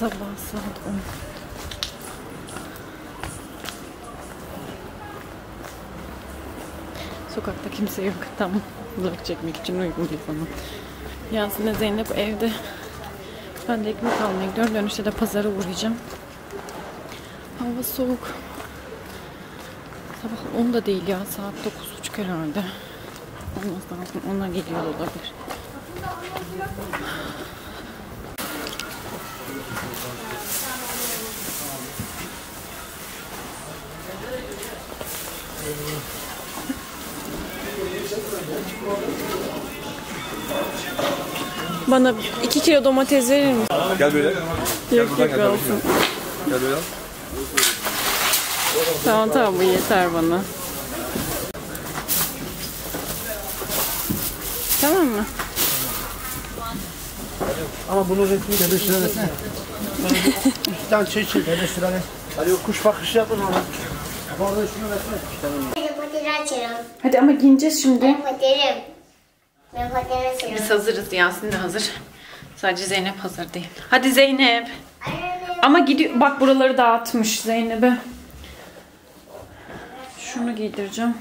Sabah saat 10. Sokakta kimse yok. Tam vlog çekmek için uygun bir zaman. Yasin'le Zeynep evde. Ben de ekmek almaya gidiyorum. Dönüşte de pazara uğrayacağım. Hava soğuk. Sabah 10 da değil ya. Saat 9.30 herhalde. Olmaz lazım. Ona geliyor olabilir. Bana 2 kilo domates verir misin? Gel böyle. Yok yok gel, olsun. Gel böyle al. Tamam tamam bu yeter bana. Tamam mı? Ama bunu resmi de sıralesene. Üstten çay çek. Hele sırale. Hadi o kuş bakışı yapın ona. Bu arada şunu versene. Pateri açarım. Hadi ama giyineceğiz şimdi. Ben paterim. Ben pateri açarım. Biz hazırız. Yasin de hazır. Sadece Zeynep hazır değil. Hadi Zeynep. Ama gidiyor. Bak buraları dağıtmış Zeynep'e. Şunu giydireceğim.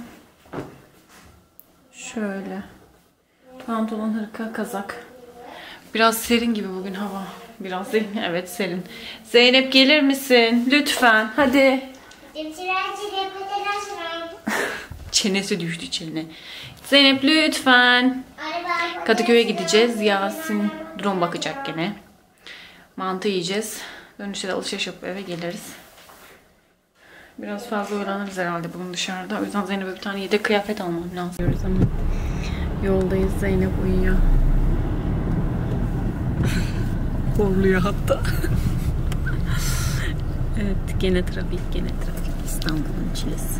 Şöyle. Pantolon, hırka, kazak. Biraz serin gibi bugün hava. Biraz serin. Evet serin. Zeynep gelir misin? Lütfen. Hadi. Çenesi düştü çene. Zeynep lütfen. Kadıköy'e gideceğiz. Yasin drone bakacak gene. Mantı yiyeceğiz. Dönüşte de alışveriş yapıp eve geliriz. Biraz fazla oyalanırız herhalde bugün dışarıda. O yüzden Zeynep'e bir tane yedek kıyafet almam lazım. Ama yoldayız. Zeynep uyuyor. Horluyor hatta. evet gene trafik gene trafik. İstanbul'un çilesi.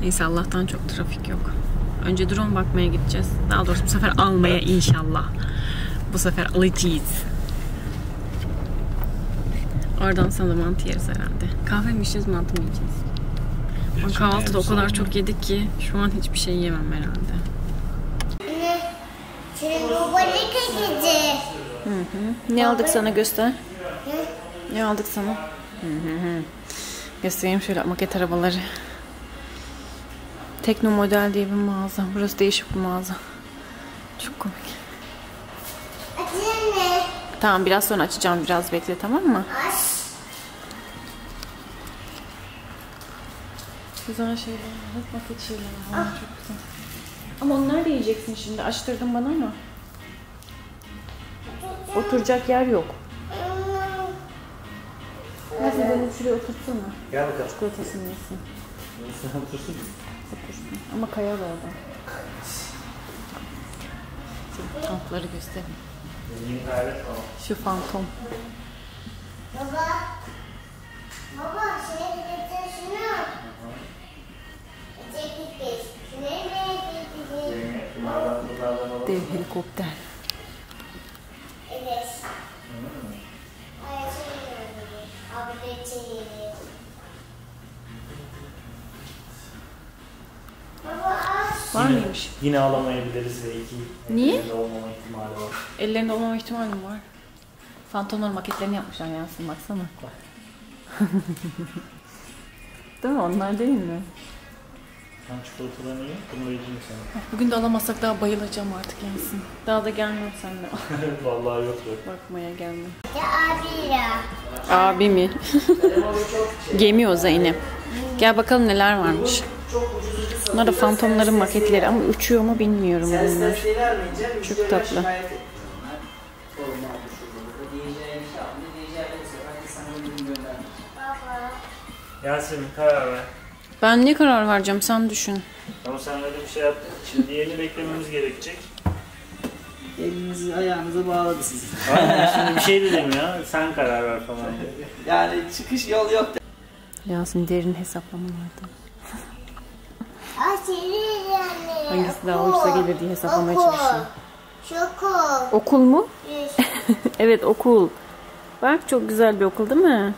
Neyse Allah'tan çok trafik yok. Önce drone bakmaya gideceğiz. Daha doğrusu bu sefer almaya inşallah. Bu sefer alacağız. Oradan sonra mantı yeriz herhalde. Kahve mi içeceğiz, mantı mı yiyeceğiz? Ama kahvaltıda o kadar çok yedik ki şu an hiçbir şey yemem herhalde. Anne. Senin babalık gidecek. Ne aldık sana göster. Ne aldık sana? Göstereyim şöyle maket arabaları. Tekno model diye bir mağaza. Burası değişik bir mağaza. Çok komik. Açayım? Tamam biraz sonra açacağım. Biraz bekle tamam mı? Aç. Güzel şeyler. Hep maket şeyler var. Çok güzel. Ama onları da yiyeceksin şimdi. Açtırdın bana ama. Oturacak yer yok. Nasıl beni şuraya oturtsana. Gel bakalım. Çikolatasını yesin. Sen otursun. Otursun. Ama kayar orada. Tankları göstereyim. Şu fantom. Baba. Baba şuraya getir şunu. Çekik geç. Dev helikopter. Var mıymış? Yine alamayabiliriz ve iki Niye? elinde olmama ihtimali var. Ellerinde olmama ihtimali mi var? Fantomların maketlerini yapmışlar Yasin baksana. değil mi? Onlar değil mi? Sen çikolatalarını ye, bunu vereceğim sana. Bugün de alamazsak daha bayılacağım artık Yasin. Daha da gelmem seninle. Vallahi yok yok. Bakmaya gelmem. Ya abi ya. Abi mi? Gemi o Zeynep. Gel bakalım neler varmış. Bunlar da fantomların maketleri ama uçuyor mu bilmiyorum bunlar. Çok tatlı. Yasemin karar ver. Ben ne karar vereceğim sen düşün. Ama sen öyle bir şey yap. Şimdi diğerini beklememiz gerekecek. Elinizi ayağınızı bağladı sizi. Aynen şimdi bir şey dedim ya. Sen karar ver falan. Yani çıkış yol yok. Yasin derin hesaplamalarda. Aşırı yani. Hangisi daha olursa gelir diye hesaplamaya Okul. çalışıyor. Şokul. Okul mu? Evet okul. Bak çok güzel bir okul değil mi?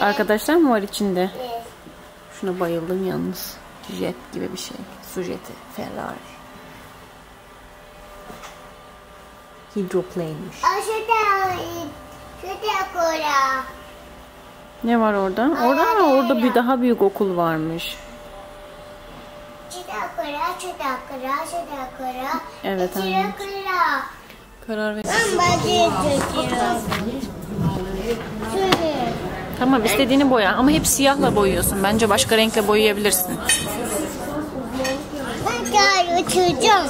Arkadaşlar mı var içinde? Yes. Şuna bayıldım yalnız. Jet gibi bir şey. Su jeti. Ferrari. Hidroplane'miş. Aa, şurada. Şurada kola. Ne var orada? Orada ha, orada bir daha büyük okul varmış. Evet, kola. Karar ver. Tamam istediğini boya ama hep siyahla boyuyorsun. Bence başka renkle boyayabilirsin. Ben gel uçuracağım.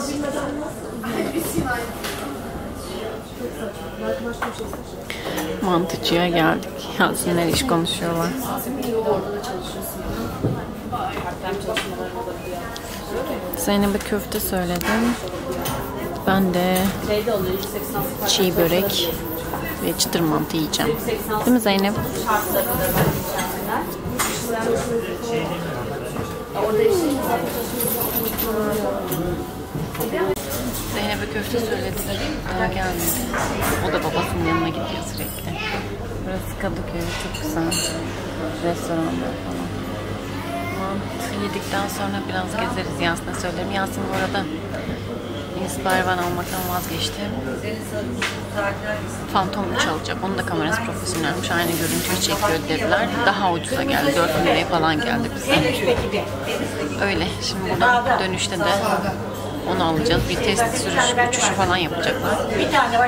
Mantıcıya geldik. Yasinler iş konuşuyorlar. Zeynep'e köfte söyledim. Ben de çiğ börek ve çıtır mantı yiyeceğim. Değil mi Zeynep? Zeynep'e köfte söyledim. Daha gelmedi. O da babasının yanına gidiyor sürekli. Burası Kadıköy. Çok güzel. Restoranlar falan. Mantı yedikten sonra biraz gezeriz Yasin'e söylerim. Yasin bu arada Inspire almaktan vazgeçti. Phantom 3 alacak. Onun da kamerası profesyonelmiş. Aynı görüntüyü çekiyor dediler. Daha ucuza geldi. 4 bin liraya falan geldi bize. Öyle. Şimdi buradan dönüşte de onu alacağız. Bir test sürüş uçuşu falan yapacaklar.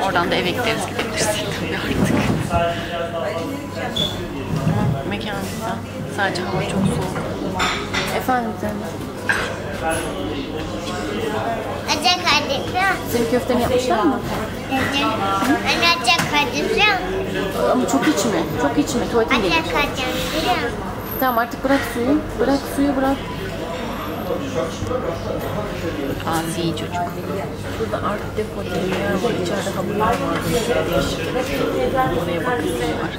Oradan da eve gideriz tabii artık. Ama mekan güzel. Sadece hava çok soğuk. Efendim Zeynep? Acak hadi. Senin köfteni yapmışlar mı? Ben acak hadi. Ama çok içme. Çok içme. Tuvaletin gelir. Acak hadi. Tamam artık bırak suyu. Bırak suyu bırak. Asi çocuk. Burada art depo yer var. İçeride halılar var. Oraya bakıyorlar.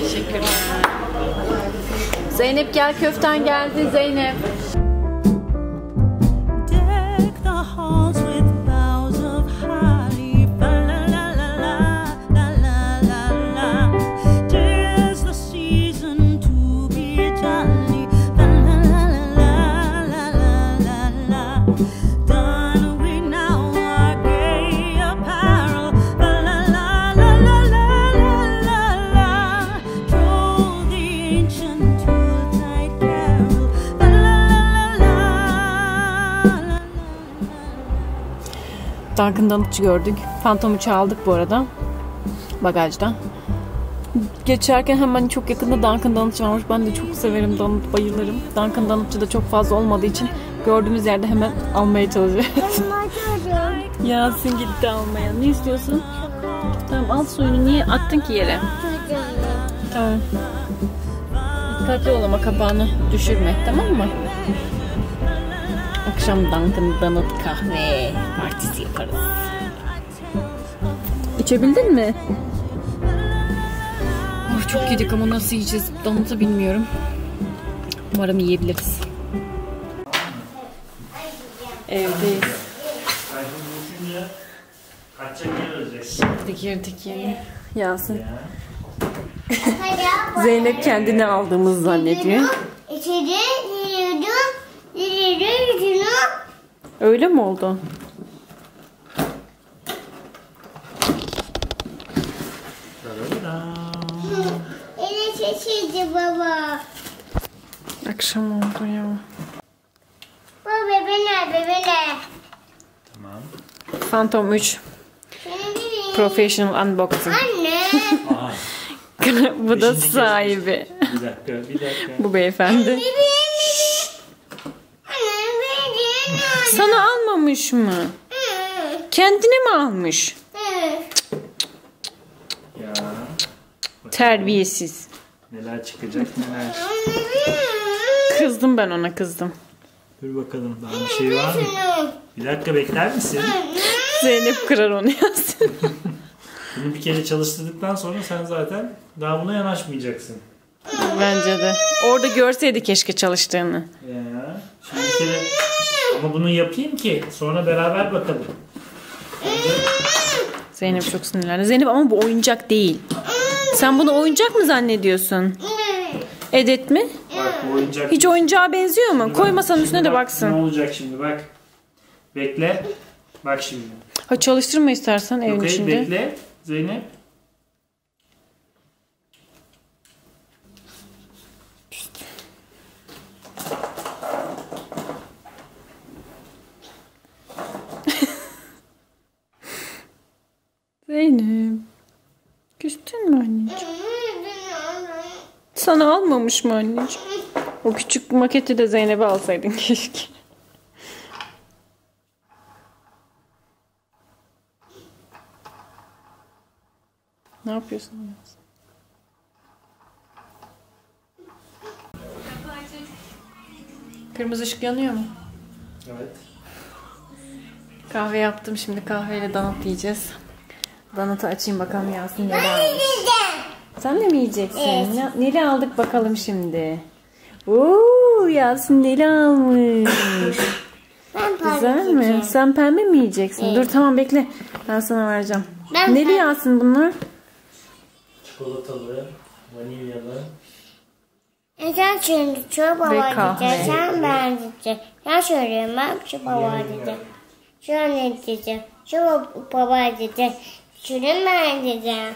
Teşekkürler. Zeynep gel köften geldi Zeynep. Dunkin Donut'çı gördük. Phantom'u çaldık bu arada. Bagajda. Geçerken hemen çok yakında Dunkin Donut varmış. Ben de çok severim donut, bayılırım. Dunkin Donut'çı da çok fazla olmadığı için gördüğümüz yerde hemen almaya çalışıyoruz. Yasin gitti almaya. Ne istiyorsun? Tamam al suyunu. Niye attın ki yere? Tamam. Dikkatli ol ama kapağını düşürme. Tamam mı? Akşam Dunkin Donut kahve partisi yaparız. İçebildin mi? Oh, çok yedik ama nasıl yiyeceğiz Donut'u bilmiyorum. Umarım yiyebiliriz. Evdeyiz. Şimdi girdik yeni. Yasin. Zeynep kendini aldığımızı zannediyor. İçeri yiyordum. Yiyordum. Öyle mi oldu? Ele. Akşam oldu ya. Baba bebe ne bebe ne? Tamam. Phantom 3 Seni bileyim. Professional Unboxing. Anne. Bu da Beşinci sahibi. Bir dakika, bir dakika. Bu beyefendi. Sana almamış mı? Kendine mi almış? Ya. Terbiyesiz. Neler çıkacak neler. Kızdım ben ona kızdım. Dur bakalım daha bir şey var mı? Bir dakika bekler misin? Zeynep kırar onu Yasin. Bunu bir kere çalıştırdıktan sonra sen zaten daha buna yanaşmayacaksın. Bence de. Orada görseydi keşke çalıştığını. Ya. Şimdi bir kere ama bunu yapayım ki sonra beraber bakalım. Zeynep çok sinirlendi. Zeynep ama bu oyuncak değil. Sen bunu oyuncak mı zannediyorsun? Edet mi? Bak bu oyuncak. Hiç oyuncağa benziyor mu? Koy masanın üstüne de Bak, Ne baksın. olacak şimdi bak. Bekle. Bak şimdi. Ha çalıştırma istersen evin Yok hayır, içinde. bekle. Zeynep. Zeynep. Küstün mü anneciğim? Sana almamış mı anneciğim? O küçük maketi de Zeynep'e alsaydın keşke. Ne yapıyorsun? Kırmızı ışık yanıyor mu? Evet. Kahve yaptım. Şimdi kahveyle donut yiyeceğiz. Donut'u açayım bakalım Yasin neler almış. Sen de mi yiyeceksin? Ne, neli aldık bakalım şimdi. Oo, Yasin neli almış. Ben Güzel mi? Sen pembe mi yiyeceksin? Dur tamam bekle. Ben sana vereceğim. Ben neli pembe- Yasin bunlar? Çikolatalı, vanilyalı. Sen şimdi çorba Ve kahve. diyeceksin. Sen ben diyeceksin. Ben söylüyorum ben çorba var diyeceğim. Şu ne diyeceğim. Şu baba diyeceğim. Şunu ben diyeceğim.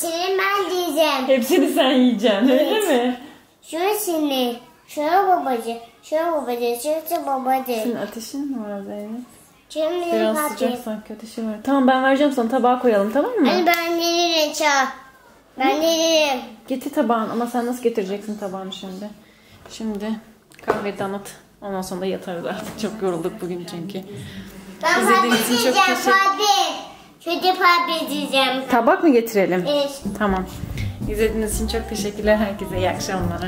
Şunu ben diyeceğim. Hepsini sen yiyeceksin öyle mi? Şu seni. Şu babacı. Şu babacı. Şu şu babacı. Senin ateşin mi var Zeynep? Şimdi Biraz babacı. sıcak sanki ateşi var. Tamam ben vereceğim sana tabağa koyalım tamam mı? Hani ben gelirim çağ. Ben gelirim. Getir tabağını ama sen nasıl getireceksin tabağını şimdi? Şimdi kahve donut. Ondan sonra da yatarız artık. Çok yorulduk bugün çünkü. Ben İzlediğiniz için çok teşekkür-. Şurada patates yiyeceğim. Tabak mı getirelim? Evet. Tamam. İzlediğiniz için çok teşekkürler herkese. İyi akşamlar.